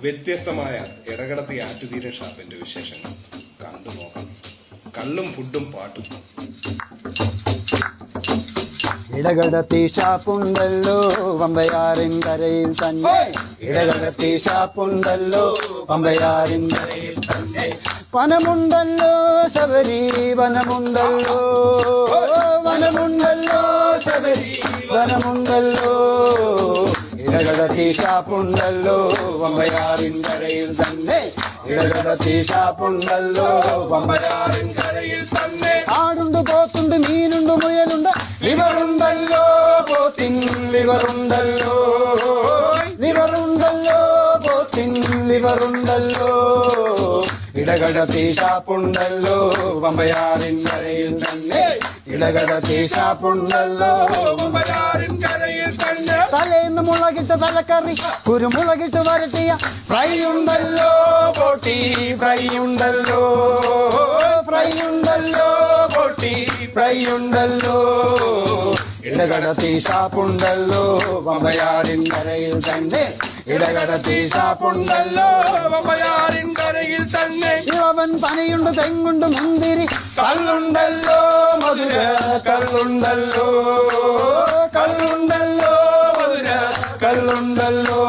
വ്യത്യസ്തമായ ഇടകടത്തി ആറ്റുതീര ഷാപ്പിന്റെ വിശേഷങ്ങൾ കണ്ടു നോക്കാം. കള്ളും ഫുഡും പാട്ടും. ഇടകടത്തി ഷാപ്പുണ്ടല്ലോ വമ്പയാറിൻ കരയിൽ തന്നെ. ഇടകടത്തി ഷാപ്പുണ്ടല്ലോ വമ്പയാറിൻ കരയിൽ തന്നെ. വനമുണ്ടല്ലോ ശബരി വനമുണ്ടല്ലോ. വനമുണ്ടല്ലോ ശബരി വനമുണ്ടല്ലോ. ഇടകടത്തി ഷാപ്പുണ്ടല്ലോ വമ്പയാറിൻ കരയിൽ തന്നെ ഇടകടത്തി ഷാപ്പുണ്ടല്ലോ വമ്പയാറിൻ കരയിൽ തന്നെ ആടുണ്ട് പോത്തുണ്ട് മീനുണ്ട് മുയലുണ്ട് ലിവറുണ്ടല്ലോ പോത്തിൻ ലിവറുണ്ടല്ലോ ലിവറുണ്ടല്ലോ പോത്തിൻ ലിവറുണ്ടല്ലോ ഇടകടത്തി ഷാപ്പുണ്ടല്ലോ വമ്പയാറിൻ കരയിൽ തന്നെ. ഇടകട ഷാപ്പുണ്ടല്ലോ വമ്പയാറിൻ കരയിൽ തന്നെ. തലേന്ന് മുളകിട്ട് തലക്കറി കുരുമുളകിട്ട് വരട്ടിയ ഫ്രൈ ഉണ്ടല്ലോ പോട്ടി ഫ്രൈ ഉണ്ടല്ലോ. ഫ്രൈ ഉണ്ടല്ലോ പോട്ടി ഫ്രൈ ഉണ്ടല്ലോ. ഇടകടത്തി ഷാപ്പുണ്ടല്ലോ വമ്പയാറിൻ കരയിൽ തന്നെ. ഇടകടത്തി ഷാപ്പുണ്ടല്ലോ വമ്പയാറിൻ തന്നെ. ഇളവൻ പനയുണ്ട് തെങ്ങുണ്ട് മുന്തിരി. കള്ളുണ്ടല്ലോ മധുര കള്ളുണ്ടല്ലോ. കള്ളുണ്ടല്ലോ മധുര കള്ളുണ്ടല്ലോ.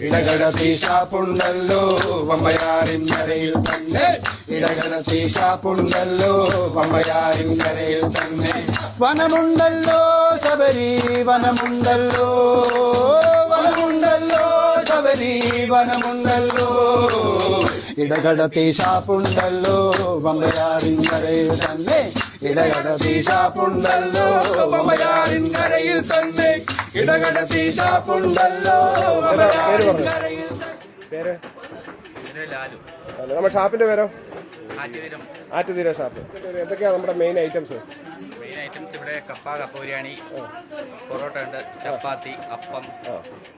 ഇടകട ഷാപ്പുണ്ടല്ലോ വമ്പയാറിൻ കരയിൽ തന്നെ. ഇടകട ഷാപ്പുണ്ടല്ലോ വമ്പയാറിൻ കരയിൽ തന്നെ. വനമുണ്ടല്ലോ ശബരി വനമുണ്ടല്ലോ. വനമുണ്ടല്ലോ ശബരി വനമുണ്ടല്ലോ. ഇടകടത്തി ഷാപ്പുണ്ടല്ലോ വമ്പയാറിൻ കരയിൽ തന്നെ. ഇടകട ഷാപ്പുണ്ടല്ലോ വമ്പയാറിൻ കരയിൽ തന്നെ. ഇടകട കരയിൽ പേര്? ലാലു. നമ്മുടെ ഷാപ്പിന്റെ പേരോ? ആറ്റുതീരം. ഷാപ്പ്. എന്തൊക്കെയാണ് നമ്മുടെ മെയിൻ ഐറ്റംസ് മെയിൻ ഐറ്റംസ് ഇവിടെ കപ്പ കപ്പ ബിരിയാണി പൊറോട്ട ഉണ്ട് ചപ്പാത്തി അപ്പം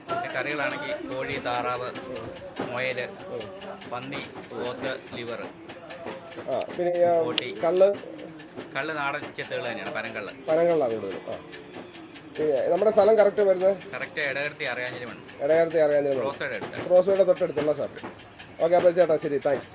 പിന്നെ കറികളാണെങ്കിൽ കോഴി താറാവ് മുയൽ പന്നി പോത്ത് ലിവർ. പിന്നെ കള്ള്? കള്ള് നാടൻ ചെത്തുകൾ തന്നെയാണ് പനങ്കള്ള് ആ. പിന്നെ നമ്മുടെ സ്ഥലം കറക്റ്റ് വരുന്നത്? കറക്റ്റ് ഇടകർത്തി അറിയാഞ്ഞിലുമാണ് ഇടയാർത്തി അറിയാൻ റോസയുടെ റോസ് റോസോയുടെ തൊട്ടടുത്തുള്ള സാർ ഓക്കെ അപ്പോൾ ചേട്ടാ ശരി താങ്ക്സ്